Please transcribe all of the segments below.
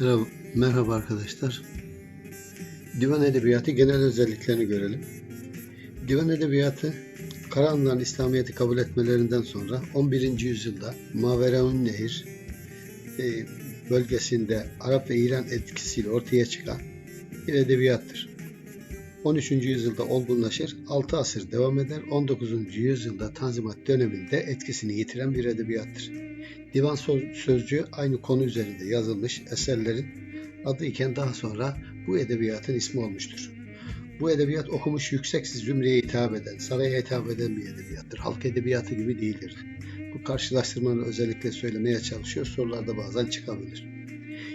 Merhaba, merhaba arkadaşlar. Divan Edebiyatı genel özelliklerini görelim. Divan Edebiyatı, Karahanlıların İslamiyet'i kabul etmelerinden sonra 11. yüzyılda Maveraun Nehir e, bölgesinde Arap ve İran etkisiyle ortaya çıkan bir edebiyattır. 13. yüzyılda olgunlaşır, 6 asır devam eder, 19. yüzyılda Tanzimat döneminde etkisini yitiren bir edebiyattır. Divan söz- sözcüğü aynı konu üzerinde yazılmış eserlerin adı iken daha sonra bu edebiyatın ismi olmuştur. Bu edebiyat okumuş yüksek zümreye hitap eden, saraya hitap eden bir edebiyattır. Halk edebiyatı gibi değildir. Bu karşılaştırmanı özellikle söylemeye çalışıyor, sorularda bazen çıkabilir.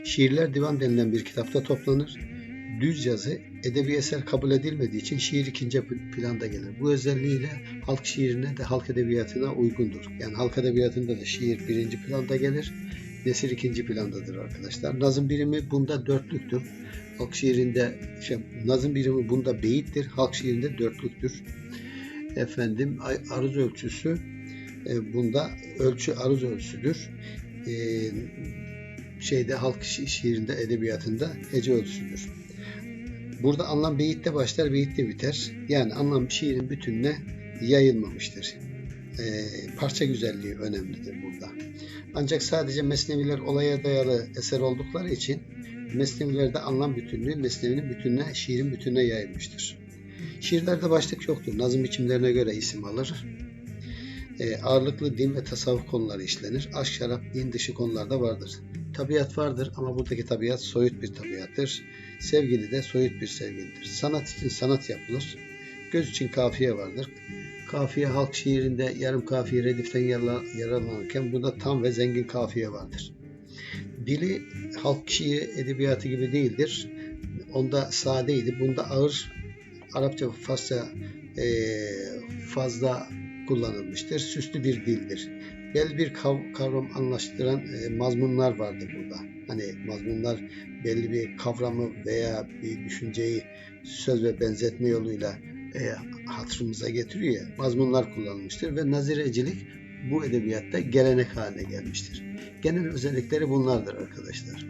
Şiirler divan denilen bir kitapta toplanır. Düz yazı edebi eser kabul edilmediği için şiir ikinci planda gelir. Bu özelliğiyle halk şiirine de halk edebiyatına uygundur. Yani halk edebiyatında da şiir birinci planda gelir, nesir ikinci plandadır arkadaşlar. Nazım birimi bunda dörtlüktür. Halk şiirinde, şey, nazım birimi bunda beyittir, halk şiirinde dörtlüktür. Efendim aruz ölçüsü e, bunda ölçü aruz ölçüsüdür. E, şeyde halk şi- şiirinde edebiyatında hece ölçüsüdür. Burada anlam beyitte başlar, beyitte biter. Yani anlam şiirin bütününe yayılmamıştır. Ee, parça güzelliği önemlidir burada. Ancak sadece mesneviler olaya dayalı eser oldukları için mesnevilerde anlam bütünlüğü mesnevinin bütününe, şiirin bütününe yayılmıştır. Şiirlerde başlık yoktur. Nazım biçimlerine göre isim alır. Ee, ağırlıklı din ve tasavvuf konuları işlenir. Aşk, şarap, din dışı konularda vardır. Tabiat vardır ama buradaki tabiat soyut bir tabiattır. Sevgili de soyut bir sevgilidir. Sanat için sanat yapılır. Göz için kafiye vardır. Kafiye halk şiirinde yarım kafiye rediften yararlanırken burada tam ve zengin kafiye vardır. Dili halk şiiri edebiyatı gibi değildir. Onda sadeydi. Bunda ağır Arapça, Farsça eee, fazla kullanılmıştır. Süslü bir dildir. Belli bir kav- kavram anlaştıran e, mazmunlar vardır burada. Hani mazmunlar belli bir kavramı veya bir düşünceyi söz ve benzetme yoluyla e, hatırımıza getiriyor ya, mazmunlar kullanılmıştır ve nazirecilik bu edebiyatta gelenek haline gelmiştir. Genel özellikleri bunlardır arkadaşlar.